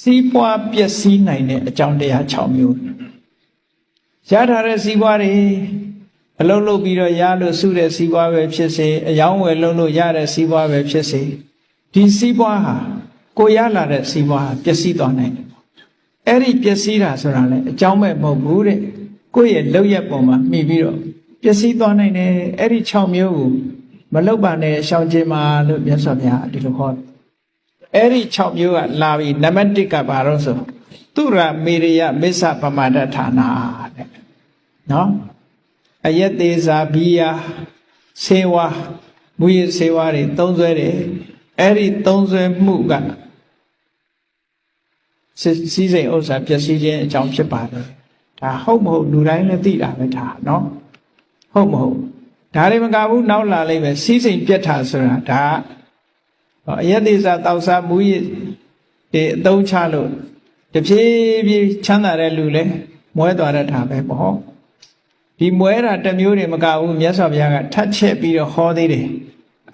စီးပွားပျက်စီးနိုင်တဲ့အကြောင်းတရား6မျိုးရထားတဲ့စီးပွားတွေအလုံးလုံးပြီးတော့ရလို့စုတဲ့စီးပွားပဲဖြစ်စေအယောင်းဝယ်လုံးလို့ရတဲ့စီးပွားပဲဖြစ်စေဒီစီးပွားဟာကိုရလာတဲ့စီးပွားဟာပျက်စီးသွားနိုင်တယ်အဲ့ဒီပျက်စီးတာဆိုတာလည်းအကြောင်းမဲ့မဟုတ်ဘူးတဲ့ကိုယ့်ရဲ့လောက်ရက်ပုံမှာမှီပြီးတော့ပျက်စီးသွားနိုင်တယ်အဲ့ဒီ6မျိုးကိုမလောက်ပါနဲ့ရှောင်ကျင်ပါလို့မြတ်စွာဘုရားဒီလိုဟောတယ် အဲ့ဒီ6မျိုးကလာပြီနံပါတ်1ကဘာလို့ဆိုသူရမေရိယမစ္ဆပမာဒဌာနာတဲ့နော်အယက်သေးစာဘီယာဆေဝါမူရဆေဝါတွေသုံးဆွဲတယ်အဲ့ဒီသုံးဆွဲမှုကစီစီစိမ်ဥစ္စာပျက်စီးခြင်းအကြောင်းဖြစ်ပါတယ်ဒါဟုတ်မဟုတ်လူတိုင်းလည်းသိတာပဲဒါနော်ဟုတ်မဟုတ်ဒါတွေမကဘူးနောက်လာလိမ့်မယ်စီးစိမ်ပြက်တာဆိုတာဒါ အယက်သေးစာတောက်စားမူရတွေအသုံးချလို့တဖြည်းဖြည်းချမ်းသာတဲ့လူလည်းမွဲသွားတတ်တာပဲပေါ့ဒီမွဲတာတစ်မျိုးတွေမကဘူးမြတ်စွာဘုရားကထပ်ချက်ပြီးတော့ဟောသေးတယ်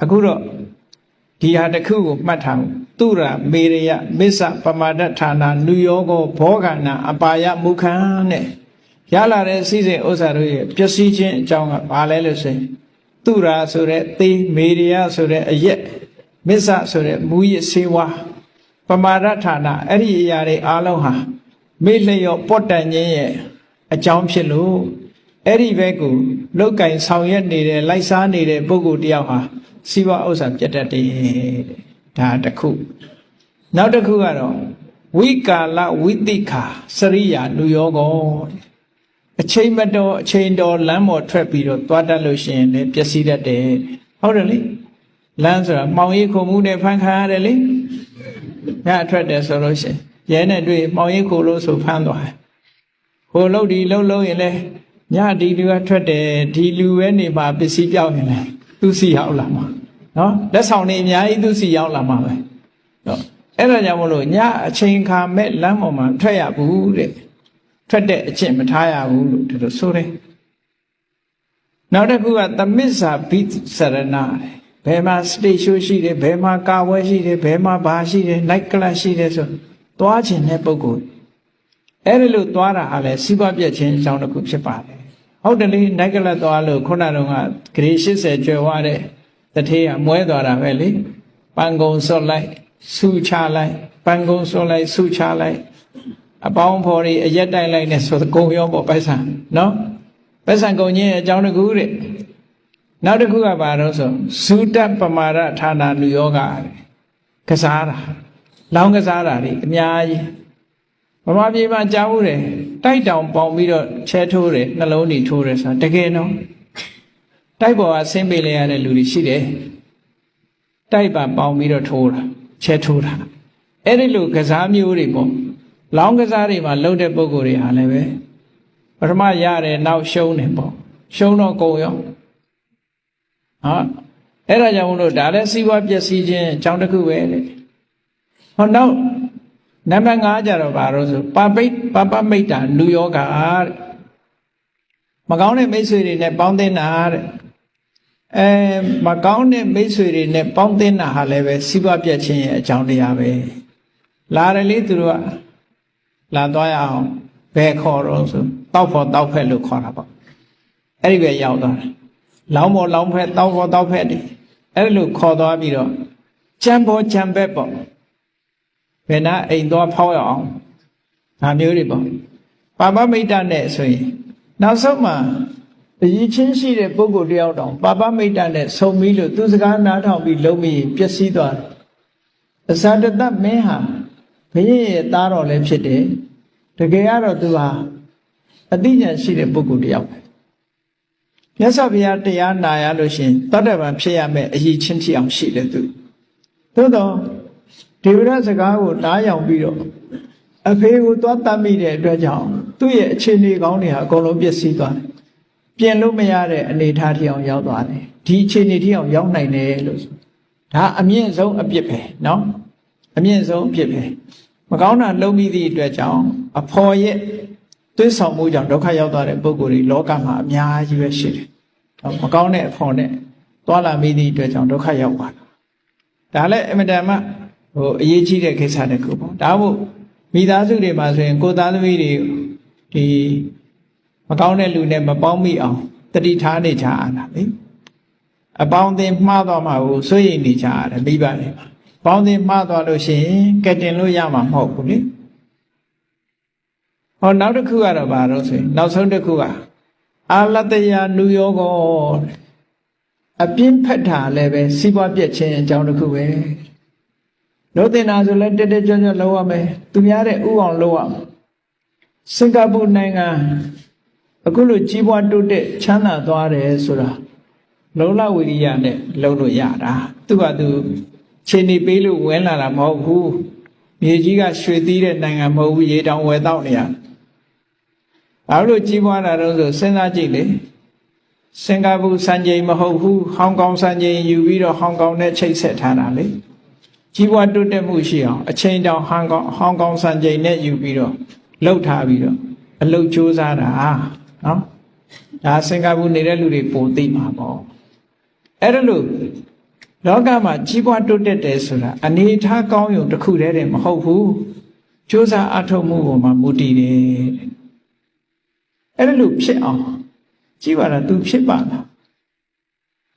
အခုတော့ဒီဟာတစ်ခုကိုမှတ်ထားသူရမေရယမစ္ဆပမာဒဌာနာနုယောဂောဘောဂနာ အပါယမုခံတဲ့ရလာတဲ့စီစဉ်ဥစ္စာတို့ရဲ့ပျက်စီးခြင်းအကြောင်းကဘာလဲလို့ဆိုရင်သူရာဆိုတဲ့သေမေရယဆိုတဲ့အရက် မစ္ဆဆိုတဲ့မူရစေဝါပမာဒဌာနာအဲ့ဒီအရာတွေအားလုံးဟာမေ့လျော့ပော့တန်ခြင်းရဲ့အကြောင်းဖြစ်လို့အဲ့ဒီဘက်ကိုလောက်ကင်ဆောင်ရွက်နေတဲ့လိုက်စားနေတဲ့ပုဂ္ဂိုလ်တယောက်ဟာစီးပွားဥစ္စာပြတ်တတ်တယ်တဲ့ဒါတစ်ခုနောက်တစ်ခုကတော့ဝိကာလဝိတိခာစရိယာလူယောကောတဲ့အချိန်မတော်အချိန်တော်လမ်းပေါ်ထွက်ပြီးတော့သွားတတ်လို့ရှိရင်လည်းပျက်စီးတတ်တယ်ဟုတ်တယ်လေ လမ်းဆိုတာမှောင်ရိပ်ခုံမှုနဲ့ဖန်ခါရတယ်လေညအထွက်တယ်ဆိုလို့ရှိရင်ရဲနဲ့တွေ့မှောင်ရိပ်ခုလို့ဆိုဖမ်းသွားတယ်ဟိုလို့ဒီလုံးလုံးရင်လည်းညဒီလူကထွက်တယ်ဒီလူပဲနေမှာပစ္စည်းပြောင်းရင်လည်းသူစီရောက်လာမှာနော်လက်ဆောင်တွေအများကြီးသူစီရောက်လာမှာပဲနော်အဲ့ဒါကြောင့်မလို့ညအချိန်ခါမဲ့လမ်းပေါ်မှာထွက်ရဘူးတဲ့ထွက်တဲ့အချင်းမထားရဘူးလို့ဒီလိုဆိုတယ်နောက်တစ်ခုကသမစ္ဆာဘိစရဏ ဘယ်မှာစတေရှိုးရှိတယ်ဘယ်မှာကာဝဲရှိတယ်ဘယ်မှာဘာရှိတယ်နိုက်ကလပ်ရှိတယ်ဆိုသွားခြင်းတဲ့ပုဂ္ဂိုလ်အဲ့ဒီလိုသွားတာဟာလဲစီးပွားပြက်ခြင်းအကြောင်းတစ်ခုဖြစ်ပါတယ်ဟုတ်တယ်လေနိုက်ကလပ်သွားလို့ခုနတုန်းကဂရေ80ကျွယ်ဝတဲ့တထေးကမွဲသွားတာပဲလေပန်ကုံစော့လိုက်ဆူချလိုက်ပန်ကုံစော့လိုက်ဆူချလိုက်အပေါင်းဖော်တွေအရက်တိုက်လိုက်နဲ့ဆိုကုံရောပေါ့ပိုက်ဆံနော်ပိုက်ဆံကုံချင်းအကြောင်းတစ်ခုတဲ့ နောက်တစ်ခုကဘာလို့ဆိုဇူတပမာရဌာနာလူယောဂကစားတာလောင်းကစားတာတွေအများကြီးဗမာပြည်မှာကြားဘူးတယ်တိုက်တောင်ပေါင်ပြီးတော့ချဲထိုးတယ်နှလုံးတွေထိုးတယ်ဆိုတာတကယ်နော်တိုက်ပေါ်ကဆင်းပေးလိုက်ရတဲ့လူတွေရှိတယ်တိုက်ပါပေါင်ပြီးတော့ထိုးတာချဲထိုးတာအဲ့ဒီလိုကစားမျိုးတွေပေါ့လောင်းကစားတွေမှာလှုပ်တဲ့ပုံကိုယ်တွေဟာလည်းပဲပထမရတယ်နောက်ရှုံးတယ်ပေါ့ရှုံးတော့ကုန်ရော ဟာအဲ့ဒါကြောင့်မလို့ဒါလည်းစီးပွားပျက်စီးခြင်းအကြောင်းတစ်ခုပဲလေဟောနောက်နံပါတ်5ကြတော့ဘာလို့ဆိုပါပိတ်ပပမိတ်တာလူယောဂတဲ့မကောင်းတဲ့မိတ်ဆွေတွေနဲ့ပေါင်းသင်းတာတဲ့အဲမကောင်းတဲ့မိတ်ဆွေတွေနဲ့ပေါင်းသင်းတာဟာလည်းပဲစီးပွားပြတ်ခြင်းရဲ့အကြောင်းတရားပဲလာတယ်လေသူတို့ကလာသွားရအောင်ဘယ်ခေါ်တော့ဆိုတောက်ဖို့တောက်ဖက်လို့ခေါ်တာပေါ့အဲ့ဒီပဲရောက်သွားတယ် လောင်းဖို့လောင်းဖက်တောက်ဖို့တောက်ဖက်တယ်အဲ့လိုခေါ်သွားပြီးတော့ကြံဖို့ကြံဘက်ပေါ့ဘယ်နာအိမ်သွားဖောက်ရအောင်ဒါမျိုးတွေပေါ့ပါပမိတ်တနဲ့ဆိုရင်နောက်ဆုံးမှာအရေးချင်းရှိတဲ့ပုဂ္ဂိုလ်တယောက်တောင်ပါပမိတ်တနဲ့ဆုံပြီးလို့သူစကားနားထောင်ပြီးလုံးပြီးပျက်စီးသွားတယ်အစာတတမင်းဟာဘုရင်ရဲ့သားတော်လည်းဖြစ်တယ်တကယ်ကတော့သူဟာအသိဉာဏ်ရှိတဲ့ပုဂ္ဂိုလ်တယောက်ပဲ မြတ်စွာဘုရားတရားနာရလို့ရှင်တတ္တဗံဖြစ်ရမယ်အရေးချင်းဖြစ်အောင်ရှိတယ်သူသို့တော့ဒေဝရစကားကိုတားယောင်ပြီးတော့အဖေကိုသွားတတ်မိတဲ့အတွက်ကြောင့်သူ့ရဲ့အခြေအနေကောင်းတွေဟာအကုန်လုံးပျက်စီးသွားတယ်ပြင်လို့မရတဲ့အနေအထားထီအောင်ရောက်သွားတယ်ဒီအခြေအနေထီအောင်ရောက်နိုင်တယ်လို့ဒါအမြင့်ဆုံးအပြစ်ပဲเนาะအမြင့်ဆုံးအပြစ်ပဲမကောင်းတာလုံးပြီးသည့်အတွက်ကြောင့်အဖော်ရဲ့ သွေးဆောင်မှုကြောင့်ဒုက္ခရောက်သွားတဲ့ပုဂ္ဂိုလ်တွေလောကမှာအများကြီးပဲရှိတယ်မကောင်းတဲ့အဖော်နဲ့သွားလာမိသည့်အတွက်ကြောင့်ဒုက္ခရောက်သွားတာဒါလည်းအမတန်မှဟိုအရေးကြီးတဲ့ကိစ္စတစ်ခုပေါ့ဒါမို့မိသားစုတွေမှာဆိုရင်ကိုယ်သားသမီးတွေဒီမကောင်းတဲ့လူနဲ့မပေါင်းမိအောင်တတိထားနေကြရတာလေအပေါင်းအသင်းမှားသွားမှာကိုစိုးရိမ်နေကြရတယ်မိဘတွေမှာပေါင်းအသင်းမှားသွားလို့ရှိရင်ကက်တင်လို့ရမှာမဟုတ်ဘူးလေ ဟောနောက်တစ်ခုကတော့ဘာလို့ဆိုရင်နောက်ဆုံးတစ်ခုကအာလတယနုယောဂောအပြင်းဖက်တာလည်းပဲစီးပွားပြက်ခြင်းအကြောင်းတစ်ခုပဲလို့တင်တာဆိုလဲတက်တက်ကြွကြွလုပ်ရမယ်သူများတဲ့ဥအောင်လုပ်ရမယ်စင်ကာပူနိုင်ငံအခုလိုကြီးပွားတိုးတက်ချမ်းသာသွားတယ်ဆိုတာလုံလဝိရိယနဲ့လုပ်လို့ရတာသူကသူခြေနေပေးလို့ဝင်လာတာမဟုတ်ဘူးမြေကြီးကရွှေသီးတဲ့နိုင်ငံမဟုတ်ဘူးရေတောင်ဝယ်တော့နေရ ဘာလို့ကြီးပွားတာတော့ဆိုစဉ်းစားကြည့်လေစင်ကာပူစံချိန်မဟုတ်ဘူးဟောင်ကောင်စံချိန်ယူပြီးတော့ဟောင်ကောင်နဲ့ချိတ်ဆက်ထားတာလေကြီးပွားတိုးတက်မှုရှိအောင်အချိန်တောင်ဟောင်ကောင်ဟောင်ကောင်စံချိန်နဲ့ယူပြီးတော့လှုပ်ထားပြီးတော့အလုတ်စူးစားတာနော်ဒါစင်ကာပူနေတဲ့လူတွေပိုသိမှာပေါ့အဲ့ဒါလို့လောကမှာကြီးပွားတိုးတက်တယ်ဆိုတာအနေထားကောင်းရုံတစ်ခုတည်းတည်းမဟုတ်ဘူးစူးစမ်းအထောက်မှုပေါ်မှာမူတည်တယ်တဲ့ အဲ့ဒါလို့ဖြစ်အောင်ကြည့်ပါလား तू ဖြစ်ပါလား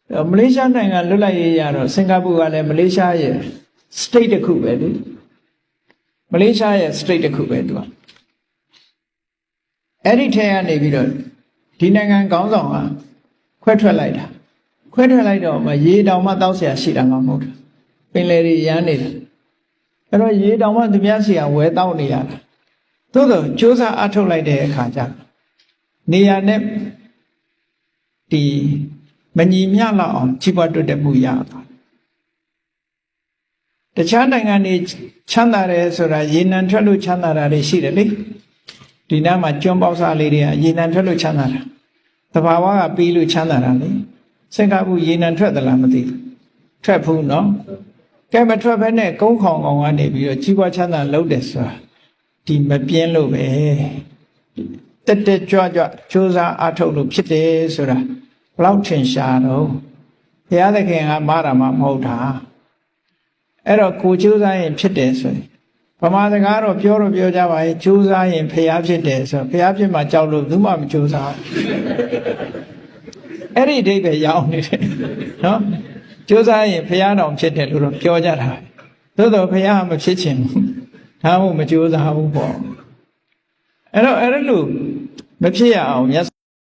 အဲ့တော့မလေးရှားနိုင်ငံလွတ်လပ်ရေးရတော့စင်ကာပူကလည်းမလေးရှားရဲ့ state တစ်ခုပဲလေမလေးရှားရဲ့ state တစ်ခုပဲ तू ကအဲ့ဒီထဲကနေပြီးတော့ဒီနိုင်ငံကောင်းဆောင်ကခွဲထွက်လိုက်တာခွဲထွက်လိုက်တော့မရေတောင်မှတောက်เสียရှိတာမှမဟုတ်ဘူးပင်လယ်တွေရမ်းနေတာအဲ့တော့ရေတောင်မှသူများစီကဝဲတောက်နေရတာသို့တော့စ조사အထုတ်လိုက်တဲ့အခါကျ နေရာနဲ့ဒီမညီမျှလောက်အောင်ကြီးပွားတိုးတက်မှုရတာတခြားနိုင်ငံတွေချမ်းသာတယ်ဆိုတာရေနံထွက်လို့ချမ်းသာတာတွေရှိတယ်လေဒီနားမှာကျွန်းပေါက်စားလေးတွေကရေနံထွက်လို့ချမ်းသာတာတဘာဝကပြီးလို့ချမ်းသာတာလေစင်ကာပူရေနံထွက်သလားမသိဘူးထွက်ဘူးနော်ကဲမထွက်ဘဲနဲ့ကုန်းခေါင်ကောင်ကနေပြီးတော့ကြီးပွားချမ်းသာလုပ်တယ်ဆိုတာဒီမပြင်းလို့ပဲ တက်တက်ကြွကြွစူးစမ်းအထုတ်လို့ဖြစ်တယ်ဆိုတာဘလောက်ထင်ရှားတော့ဘုရားသခင်ကမာတာမှမဟုတ်တာအဲ့တော့ကိုကြိုးစားရင်ဖြစ်တယ်ဆိုရင်ဗမာစကားတော့ပြောတော့ပြောကြပါရဲ့ကြိုးစားရင်ဖျားဖြစ်တယ်ဆိုတော့ဖျားဖြစ်မှကြောက်လို့ဘူးမှမကြိုးစားအဲ့ဒီအဓိပ္ပာယ်ရောက်နေတယ်နော်ကြိုးစားရင်ဖျားတော်ဖြစ်တယ်လို့တော့ပြောကြတာသို့တော့ဖျားမဖြစ်ချင်ဘူးဒါမှမကြိုးစားဘူးပေါ့အဲ့တော့အဲ့ဒါလို့ မဖြစ်ရအောင်မြတ်